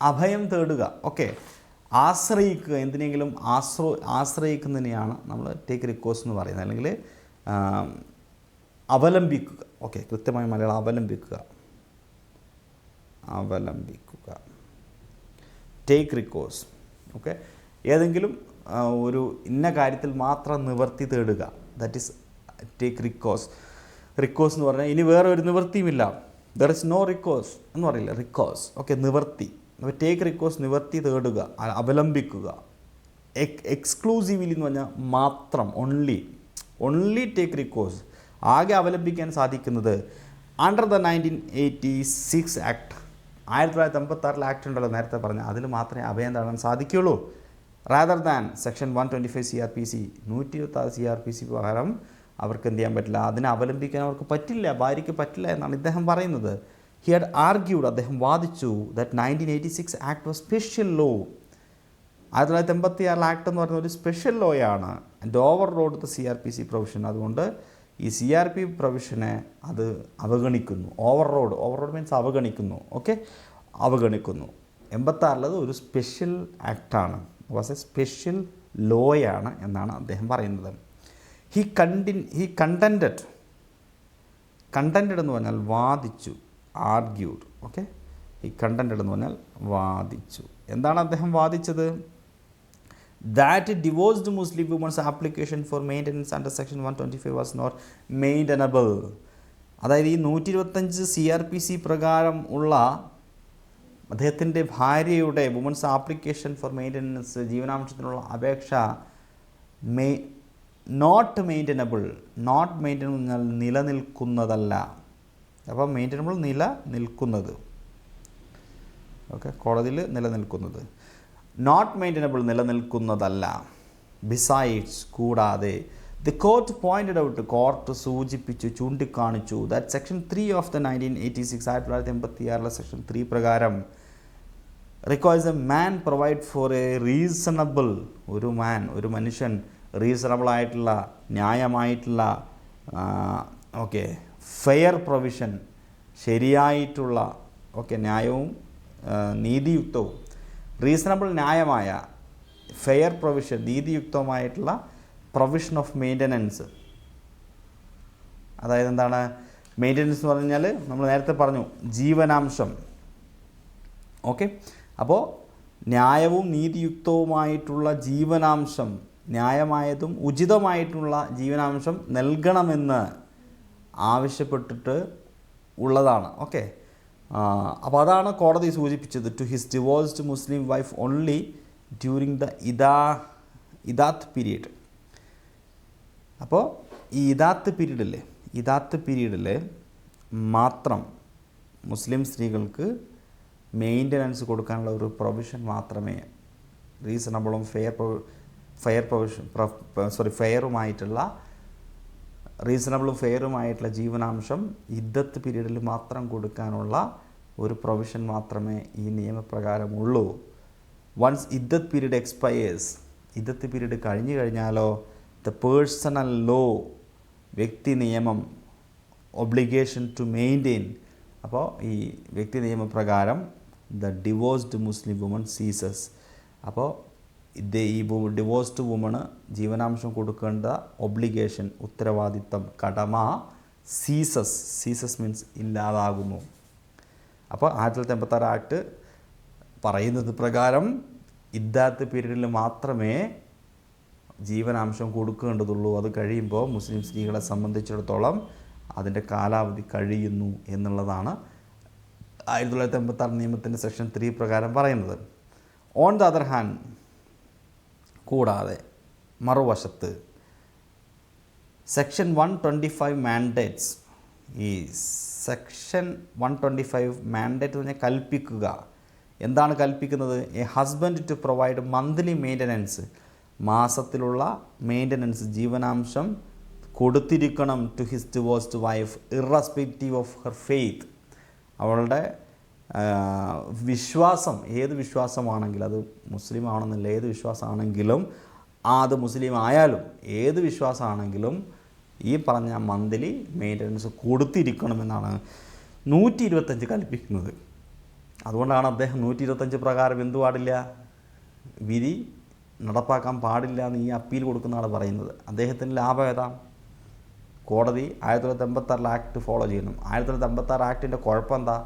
അഭയം തേടുക ഓക്കെ ആശ്രയിക്കുക എന്തിനെങ്കിലും ആശ്രോ ആശ്രയിക്കുന്നതിനെയാണ് നമ്മൾ ടേക്ക് റിക്കോഴ്സ് എന്ന് പറയുന്നത്. അല്ലെങ്കിൽ അവലംബിക്കുക ഓക്കെ കൃത്യമായി മലയാളം അവലംബിക്കുക. അവലംബിക്കുക. ടേക്ക് റിക്കോഴ്സ് ഓക്കെ ഏതെങ്കിലും ഒരു ഇന്ന കാര്യത്തിൽ മാത്രം നിവർത്തി തേടുക. That is take recourse recourse എന്ന് പറഞ്ഞാൽ ഇനി വേറെ ഒരു നിവൃത്തിയുമില്ല. ദർ ഇസ് നോ റിക്കോസ് എന്ന് പറയില്ല? റിക്കോസ് ഓക്കെ നിവർത്തി. അപ്പോൾ ടേക്ക് റിക്കോസ് നിവർത്തി തേടുക അവലംബിക്കുക. എക്സ്ക്ലൂസീവ്ലി എന്ന് പറഞ്ഞാൽ മാത്രം ഓൺലി ഓൺലി ടേക്ക് റിക്കോസ് ആകെ അവലംബിക്കാൻ സാധിക്കുന്നത് under the nineteen eighty six act ആയിരത്തി തൊള്ളായിരത്തി അമ്പത്താറിൽ ആക്ട് ഉണ്ടല്ലോ നേരത്തെ പറഞ്ഞ. അതിൽ മാത്രമേ അഭയം തേടാൻ സാധിക്കുകയുള്ളൂ rather than section one twenty five C R P C നൂറ്റി ഇരുപത്താറ് സി ആർ പി സി പ്രകാരം അവർക്ക് എന്ത് ചെയ്യാൻ പറ്റില്ല അതിനെ അവലംബിക്കാൻ അവർക്ക് പറ്റില്ല ഭാര്യയ്ക്ക് പറ്റില്ല എന്നാണ് ഇദ്ദേഹം പറയുന്നത്. ഹി ഹാഡ് ആർഗ്യൂഡ് അദ്ദേഹം വാദിച്ചു that nineteen eighty six act was special law ആയിരത്തി തൊള്ളായിരത്തി എൺപത്തി ആറിൽ ആക്ട് എന്ന് പറയുന്ന ഒരു special ലോയാണ് and override the C R P C provision അതുകൊണ്ട് ഈ സി ആർ പി പ്രൊവിഷനെ അത് അവഗണിക്കുന്നു. Over road over road means അവഗണിക്കുന്നു. ഓക്കെ അവഗണിക്കുന്നു എൺപത്താറിലത് ഒരു സ്പെഷ്യൽ ആക്ടാണ് വാസ് എ സ്പെഷ്യൽ ലോയാണ് എന്നാണ് അദ്ദേഹം പറയുന്നത്. He contend he contended contended എന്ന് പറഞ്ഞാൽ വാദിച്ചു ആർഗ്യൂഡ് ഓക്കെ ഈ കണ്ടന്റഡ് എന്ന് പറഞ്ഞാൽ വാദിച്ചു. എന്താണ് അദ്ദേഹം വാദിച്ചത്? Muslim women's application for maintenance under section one twenty five was not maintainable അതായത് ഈ നൂറ്റി ഇരുപത്തഞ്ച് സി ആർ പി സി പ്രകാരം ഉള്ള അദ്ദേഹത്തിന്റെ ഭാര്യയുടെ വുമൻസ് ആപ്ലിക്കേഷൻ ഫോർ മെയിന്റനൻസ് ജീവനാംശത്തിനുള്ള അപേക്ഷ മെ നോട്ട് മെയിന്റനബിൾ നോട്ട് മെയിന്റനബിൾ എന്നാൽ നിലനിൽക്കുന്നതല്ല. അപ്പോൾ മെയിന്റനബിൾ നില നിൽക്കുന്നത് ഓക്കെ കോടതിയിൽ നിലനിൽക്കുന്നത്. നോട്ട് മെയിന്റനബിൾ നിലനിൽക്കുന്നതല്ല. ബിസൈഡ്സ് കൂടാതെ the court pointed out court സൂചിപ്പിച്ചു ചൂണ്ടിക്കാണിച്ചു that section three of the nineteen eighty six ആയിരത്തി തൊള്ളായിരത്തി എൺപത്തി ആറിലെ സെക്ഷൻ ത്രീ പ്രകാരം requires a man provide for a reasonable ഒരു മാൻ ഒരു മനുഷ്യൻ റീസണബിൾ ആയിട്ടുള്ള ന്യായമായിട്ടുള്ള ഓക്കെ ഫെയർ പ്രൊവിഷൻ ശരിയായിട്ടുള്ള ഓക്കെ ന്യായവും നീതിയുക്തവും റീസണബിൾ ന്യായമായ ഫെയർ പ്രൊവിഷൻ നീതിയുക്തമായിട്ടുള്ള പ്രൊവിഷൻ ഓഫ് മെയിന്റനൻസ് അതായത് എന്താണ്? മെയിന്റനൻസ് എന്ന് പറഞ്ഞാൽ നമ്മൾ നേരത്തെ പറഞ്ഞു ജീവനാംശം. ഓക്കെ അപ്പോൾ ന്യായവും നീതിയുക്തവുമായിട്ടുള്ള ജീവനാംശം ന്യായമായതും ഉചിതമായിട്ടുള്ള ജീവനാംശം നൽകണമെന്ന് ആവശ്യപ്പെട്ടിട്ട് ഉള്ളതാണ്. ഓക്കെ അപ്പോൾ അതാണ് കോടതി സൂചിപ്പിച്ചത്. To his divorced Muslim wife only during the iddah iddat period അപ്പോൾ ഈ ഇദാത്ത് പീരീഡിൽ ഇദാത്ത് പീരീഡിൽ മാത്രം മുസ്ലിം സ്ത്രീകൾക്ക് മെയിന്റനൻസ് കൊടുക്കാനുള്ള ഒരു പ്രൊവിഷൻ മാത്രമേ റീസണബിളും ഫെയർ ഫെയർ പ്രൊവിഷൻ സോറി ഫെയറുമായിട്ടുള്ള റീസണബിളും ഫെയറുമായിട്ടുള്ള ജീവനാംശം ഇദ്ദത്ത് പീരീഡിൽ മാത്രം കൊടുക്കാനുള്ള ഒരു പ്രൊവിഷൻ മാത്രമേ ഈ നിയമപ്രകാരമുള്ളൂ. Once iddat period expires iddat period കഴിഞ്ഞു കഴിഞ്ഞാലോ ദ പേഴ്സണൽ ലോ വ്യക്തി നിയമം ഒബ്ലിഗേഷൻ ടു മെയിന്റെയിൻ അപ്പോൾ ഈ വ്യക്തി നിയമപ്രകാരം the divorced Muslim woman ceases അപ്പോൾ ഈ ഡിവോഴ്സ്ഡ് വുമണ് ജീവനാംശം കൊടുക്കേണ്ട ഒബ്ലിഗേഷൻ ഉത്തരവാദിത്തം കടമ സീസസ് സീസസ് മീൻസ് ഇല്ലാതാകുന്നു. അപ്പോൾ ആയിരത്തി തൊള്ളായിരത്തി എൺപത്താറ് ആക്ട് പറയുന്നത് പ്രകാരം ഇദ്ദാത്ത് പീരീഡിൽ മാത്രമേ ജീവനാംശം കൊടുക്കേണ്ടതുള്ളൂ. അത് കഴിയുമ്പോൾ മുസ്ലിം സ്ത്രീകളെ സംബന്ധിച്ചിടത്തോളം അതിന്റെ കാലാവധി കഴിയുന്നു എന്നുള്ളതാണ് ആയിരത്തി തൊള്ളായിരത്തി എൺപത്താറ് നിയമത്തിന്റെ സെക്ഷൻ ത്രീ പ്രകാരം പറയുന്നത്. ഓൺ ദ അതർ ഹാൻഡ് കൂടാതെ മറുവശത്ത് section one twenty five mandates ഈ section one twenty five mandate എന്ന് പറഞ്ഞാൽ കൽപ്പിക്കുക. എന്താണ് കൽപ്പിക്കുന്നത്? A husband to provide monthly maintenance മാസത്തിലുള്ള maintenance ജീവനാംശം കൊടുത്തിരിക്കണം to his divorced wife irrespective of her faith അവളുടെ വിശ്വാസം ഏത് വിശ്വാസമാണെങ്കിലും അത് മുസ്ലിം ആണെന്നില്ല ഏത് വിശ്വാസമാണെങ്കിലും അത് മുസ്ലിം ആയാലും ഏത് വിശ്വാസമാണെങ്കിലും ഈ പറഞ്ഞ മന്ത്ലി മെയിന്റനൻസ് കൊടുത്തിരിക്കണമെന്നാണ് നൂറ്റി ഇരുപത്തഞ്ച് കൽപ്പിക്കുന്നത്. അതുകൊണ്ടാണ് അദ്ദേഹം നൂറ്റി ഇരുപത്തഞ്ച് പ്രകാരം എന്തു പാടില്ല? വിധി നടപ്പാക്കാൻ പാടില്ല എന്ന് ഈ അപ്പീൽ കൊടുക്കുന്ന ആൾ പറയുന്നത്. അദ്ദേഹത്തിന് ലാഭം ഏതാ? കോടതി ആയിരത്തി തൊള്ളായിരത്തി എൺപത്താറിലെ ആക്ട് ഫോളോ ചെയ്യണം ആയിരത്തി തൊള്ളായിരത്തി എൺപത്താറ് ആക്ടിന്റെ കുഴപ്പം എന്താ?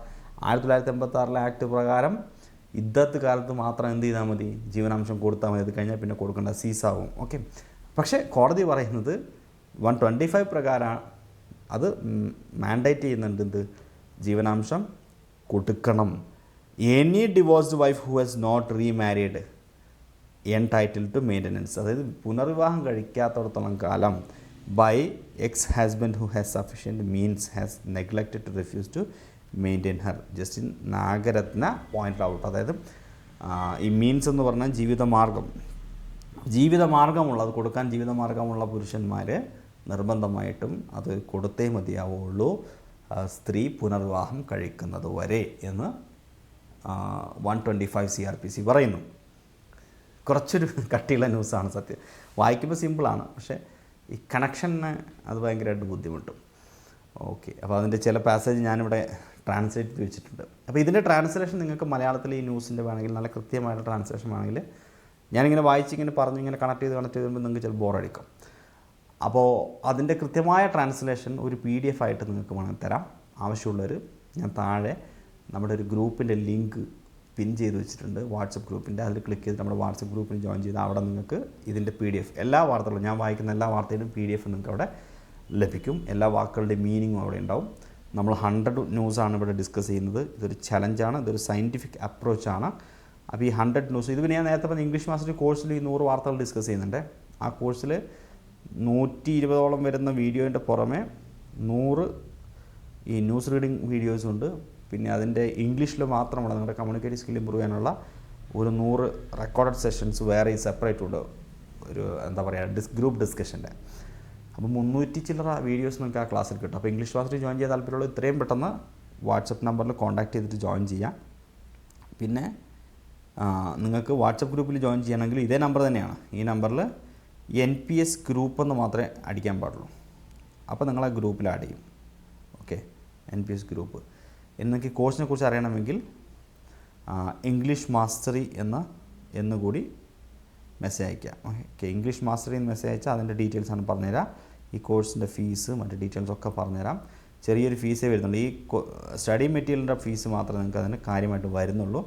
ആയിരത്തി തൊള്ളായിരത്തി എൺപത്താറിലെ ആക്ട് പ്രകാരം ഇന്നത്തെ കാലത്ത് മാത്രം എന്ത് ചെയ്താൽ മതി? ജീവനാംശം കൊടുത്താൽ മതി. അത് കഴിഞ്ഞാൽ പിന്നെ കൊടുക്കേണ്ട സീസാവും ഓക്കെ? പക്ഷേ കോടതി പറയുന്നത് വൺ ട്വന്റി ഫൈവ് പ്രകാരം അത് മാൻഡേറ്റ് ചെയ്യുന്നുണ്ട് എന്ത്? ജീവനാംശം കൊടുക്കണം. Any divorced wife who has not remarried entitled to maintenance അതായത് പുനർവിവാഹം കഴിക്കാത്തടത്തോളം കാലം by ex husband who has sufficient means has neglected to refuse to maintain her justice Nagarathna point out അതായത് ഈ മീൻസ് എന്ന് പറഞ്ഞാൽ ജീവിതമാർഗം. ജീവിതമാർഗമുള്ള അത് കൊടുക്കാൻ ജീവിതമാർഗമുള്ള പുരുഷന്മാർ നിർബന്ധമായിട്ടും അത് കൊടുത്തേ മതിയാവുള്ളൂ. സ്ത്രീ പുനർവിവാഹം കഴിക്കുന്നത് വരെ എന്ന് one twenty five C R P C പറയുന്നു. കുറച്ചൊരു കട്ടിയുള്ള ന്യൂസാണ് സത്യം. വായിക്കുമ്പോൾ സിമ്പിളാണ് പക്ഷേ ഈ കണക്ഷന് അത് ഭയങ്കരമായിട്ട് ബുദ്ധിമുട്ടും. ഓക്കെ. അപ്പോൾ അതിന്റെ ചില പാസേജ് ഞാനിവിടെ ട്രാൻസ്ലേറ്റ് ചെയ്ത് വെച്ചിട്ടുണ്ട്. അപ്പോൾ ഇതിന്റെ ട്രാൻസ്ലേഷൻ നിങ്ങൾക്ക് മലയാളത്തിൽ ഈ ന്യൂസിന്റെ വേണമെങ്കിൽ നല്ല കൃത്യമായിട്ടുള്ള ട്രാൻസ്ലേഷൻ വേണമെങ്കിൽ ഞാനിങ്ങനെ വായിച്ചിങ്ങനെ പറഞ്ഞ് ഇങ്ങനെ കണക്ട് ചെയ്ത് കണക്ട് ചെയ്തുമ്പോൾ നിങ്ങൾക്ക് ചില ബോറടിക്കും അപ്പോൾ അതിന്റെ കൃത്യമായ ട്രാൻസ്ലേഷൻ ഒരു പി ഡി എഫ് ആയിട്ട് നിങ്ങൾക്ക് വേണമെങ്കിൽ തരാം. ആവശ്യമുള്ളവർ ഞാൻ താഴെ നമ്മുടെ ഒരു ഗ്രൂപ്പിന്റെ ലിങ്ക് പിൻ ചെയ്ത് വെച്ചിട്ടുണ്ട്. വാട്സപ്പ് ഗ്രൂപ്പിന്റെ അതിൽ ക്ലിക്ക് ചെയ്ത് നമ്മുടെ വാട്സപ്പ് ഗ്രൂപ്പിൽ ജോയിൻ ചെയ്ത് അവിടെ നിങ്ങൾക്ക് ഇതിന്റെ പി ഡി എഫ് എല്ലാ വാർത്തകളും ഞാൻ വായിക്കുന്ന എല്ലാ വാർത്തയുടെയും പി ഡി എഫ് നിങ്ങൾക്ക് അവിടെ ലഭിക്കും. എല്ലാ വാക്കുകളുടെയും മീനിങ്ങും അവിടെ ഉണ്ടാവും. നമ്മൾ ഹൺഡ്രഡ് ന്യൂസാണ് ഇവിടെ ഡിസ്കസ് ചെയ്യുന്നത്. ഇതൊരു ചലഞ്ചാണ് ഇതൊരു സയന്റിഫിക് അപ്രോച്ചാണ് അപ്പോൾ ഈ ഹൺഡ്രഡ് ന്യൂസ് ഇത് പിന്നെ ഞാൻ നേരത്തെ പറഞ്ഞ ഇംഗ്ലീഷ് മാസ്റ്റർ കോഴ്സിൽ ഈ നൂറ് വാർത്തകൾ ഡിസ്കസ് ചെയ്യുന്നുണ്ട്. ആ കോഴ്സിൽ നൂറ്റി ഇരുപതോളം വരുന്ന വീഡിയോന്റെ പുറമെ നൂറ് ഈ ന്യൂസ് റീഡിംഗ് വീഡിയോസും ഉണ്ട്. പിന്നെ അതിന്റെ ഇംഗ്ലീഷിൽ മാത്രമല്ല നിങ്ങളുടെ കമ്മ്യൂണിക്കേറ്റീവ് സ്കിൽ ഇമ്പ്രൂവ് ചെയ്യാനുള്ള ഒരു നൂറ് റെക്കോർഡഡ് സെഷൻസ് വേറെ സെപ്പറേറ്റ് ഉണ്ട്. ഒരു എന്താ പറയുക ഡിസ് ഗ്രൂപ്പ് ഡിസ്കഷന്റെ അപ്പോൾ മുന്നൂറ്റി ചില്ലറ വീഡിയോസ് നിങ്ങൾക്ക് ആ ക്ലാസ്സിൽ കിട്ടും. അപ്പോൾ ഇംഗ്ലീഷ് ക്ലാസ്സിൽ ജോയിൻ ചെയ്യാൻ താല്പര്യമുള്ള ഇത്രയും പെട്ടെന്ന് വാട്സപ്പ് നമ്പറിൽ കോൺടാക്ട് ചെയ്തിട്ട് ജോയിൻ ചെയ്യാം. പിന്നെ നിങ്ങൾക്ക് വാട്സപ്പ് ഗ്രൂപ്പിൽ ജോയിൻ ചെയ്യണമെങ്കിൽ ഇതേ നമ്പർ തന്നെയാണ്. ഈ നമ്പറിൽ എൻ പി എസ് ഗ്രൂപ്പ് എന്ന് മാത്രമേ അടിക്കാൻ പാടുള്ളൂ. അപ്പോൾ നിങ്ങൾ ആ ഗ്രൂപ്പിൽ ആഡ് ചെയ്യും. Okay N P S group എന്നൊക്കെ കോഴ്സിനെ കുറിച്ച് അറിയണമെങ്കിൽ ഇംഗ്ലീഷ് മാസ്റ്ററി എന്ന എന്നുകൂടി മെസ്സേജ് അയക്കുക ഓക്കെ ഇംഗ്ലീഷ് മാസ്റ്ററിൽ നിന്ന് മെസ്സേജ് അയച്ചാൽ അതിന്റെ ഡീറ്റെയിൽസ് ആണ് പറഞ്ഞുതരാം. ഈ കോഴ്സിന്റെ ഫീസ് മറ്റു ഡീറ്റെയിൽസ് ഒക്കെ പറഞ്ഞുതരാം. ചെറിയൊരു ഫീസേ വരുന്നുള്ളൂ. ഈ സ്റ്റഡി മെറ്റീരിയലിന്റെ ഫീസ് മാത്രമേ നിങ്ങൾക്ക് അതിന് കാര്യമായിട്ട് വരുന്നുള്ളൂ.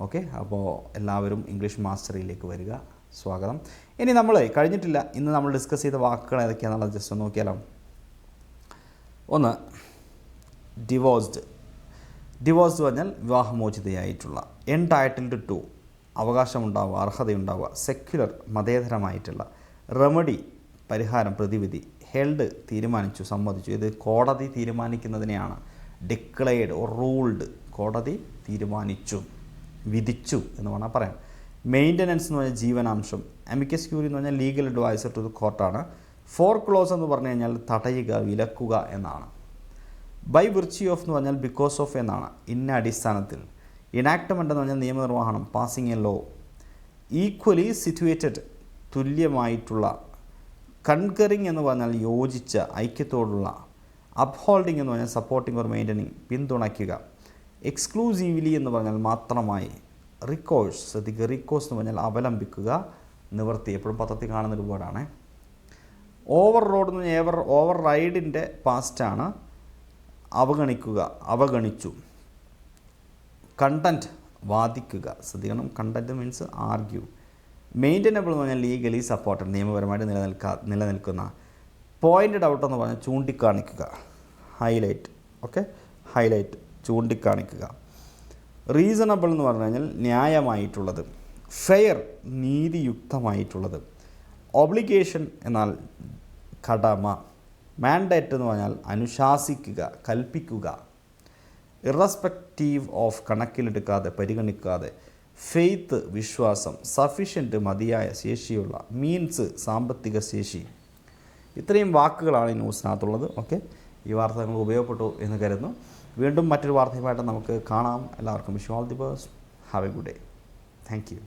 ഓക്കെ അപ്പോൾ എല്ലാവരും ഇംഗ്ലീഷ് മാസ്റ്ററിയിലേക്ക് വരിക. സ്വാഗതം. ഇനി നമ്മൾ കഴിഞ്ഞിട്ടില്ല. ഇന്ന് നമ്മൾ ഡിസ്കസ് ചെയ്ത വാക്കുകൾ ഏതൊക്കെയാണെന്നുള്ളത് ജസ്റ്റ് ഒന്ന് നോക്കിയാലോ. ഒന്ന് ഡിവോഴ്സ്ഡ് ഡിവോഴ്സ് പറഞ്ഞാൽ വിവാഹമോചിതയായിട്ടുള്ള. എൻ ടൈറ്റിൽഡ് ടു അവകാശമുണ്ടാവുക അർഹതയുണ്ടാവുക സെക്യുലർ മതേതരമായിട്ടുള്ള റെമഡി പരിഹാരം പ്രതിവിധി ഹെൽഡ് തീരുമാനിച്ചു സമ്മതിച്ചു. ഇത് കോടതി തീരുമാനിക്കുന്നതിനെയാണ് ഡിക്ലെയർഡ് ഓർ റൂൾഡ് കോടതി തീരുമാനിച്ചു വിധിച്ചു എന്ന് വേണം പറയാം മെയിന്റനൻസ് എന്ന് പറഞ്ഞാൽ ജീവനാംശം. എമിക്കസ് ക്യൂരി എന്ന് പറഞ്ഞാൽ ലീഗൽ അഡ്വൈസർ ടു ദ കോർട്ടാണ് ഫോർ ക്ലോസ് എന്ന് പറഞ്ഞു കഴിഞ്ഞാൽ തടയുക വിലക്കുക എന്നാണ്. ബൈ വിർച്യൂ ഓഫ് എന്ന് പറഞ്ഞാൽ ബിക്കോസ് ഓഫ് എന്നാണ്. ഇന്ന അടിസ്ഥാനത്തിൽ ഇനാക്ട്മെന്റ് എന്ന് പറഞ്ഞാൽ നിയമനിർവഹണം passing a law equally situated തുല്യമായിട്ടുള്ള concurring എന്ന് പറഞ്ഞാൽ യോജിച്ച ഐക്യത്തോടുള്ള അപ്ഹോൾഡിംഗ് എന്ന് പറഞ്ഞാൽ സപ്പോർട്ടിംഗ് ഓർ മെയിന്റനിങ് പിന്തുണയ്ക്കുക. എക്സ്ക്ലൂസീവ്ലി എന്ന് പറഞ്ഞാൽ മാത്രമായി റിക്കോഴ്സ് ശ്രദ്ധിക്കുക. റിക്കോഴ്സ് എന്ന് പറഞ്ഞാൽ അവലംബിക്കുക നിവർത്തി. എപ്പോഴും പത്രത്തിൽ കാണുന്ന ഒരു വേർഡാണ്. ഓവർ റോഡ് എന്ന് പറഞ്ഞാൽ ഓവർ ഓവർ റൈഡിന്റെ പാസ്റ്റാണ് അവഗണിക്കുക അവഗണിച്ചു. കണ്ടന്റ് വാദിക്കുക. ശ്രദ്ധിക്കണം. കണ്ടന്റ് മീൻസ് ആർഗ്യൂ മെയിന്റനബിൾ എന്ന് പറഞ്ഞാൽ ലീഗലി സപ്പോർട്ടഡ് നിയമപരമായിട്ട് നിലനിൽക്കാ നിലനിൽക്കുന്ന. പോയിന്റ് ഡൗട്ട് എന്ന് പറഞ്ഞാൽ ചൂണ്ടിക്കാണിക്കുക. ഹൈലൈറ്റ് ഓക്കെ ഹൈലൈറ്റ് ചൂണ്ടിക്കാണിക്കുക. റീസണബിൾ എന്ന് പറഞ്ഞു കഴിഞ്ഞാൽ ന്യായമായിട്ടുള്ളത്. ഫെയർ നീതിയുക്തമായിട്ടുള്ളത്. ഒബ്ലിഗേഷൻ എന്നാൽ കടമ. മാൻഡേറ്റ് എന്ന് പറഞ്ഞാൽ അനുശാസിക്കുക കൽപ്പിക്കുക. ഇറസ്പെക്റ്റീവ് ഓഫ് കണക്കിലെടുക്കാതെ പരിഗണിക്കാതെ ഫെയ്ത്ത് വിശ്വാസം സഫിഷ്യന്റ് മതിയായ ശേഷിയുള്ള മീൻസ് സാമ്പത്തിക ശേഷി. ഇത്രയും വാക്കുകളാണ് ഈ ന്യൂസിനകത്തുള്ളത്. ഓക്കെ? ഈ വാർത്ത നിങ്ങൾക്ക് ഉപയോഗപ്പെട്ടു എന്ന് കരുതുന്നു. വീണ്ടും മറ്റൊരു വാർത്തയുമായിട്ട് നമുക്ക് കാണാം. എല്ലാവർക്കും wish all the viewers have a good day. Thank you.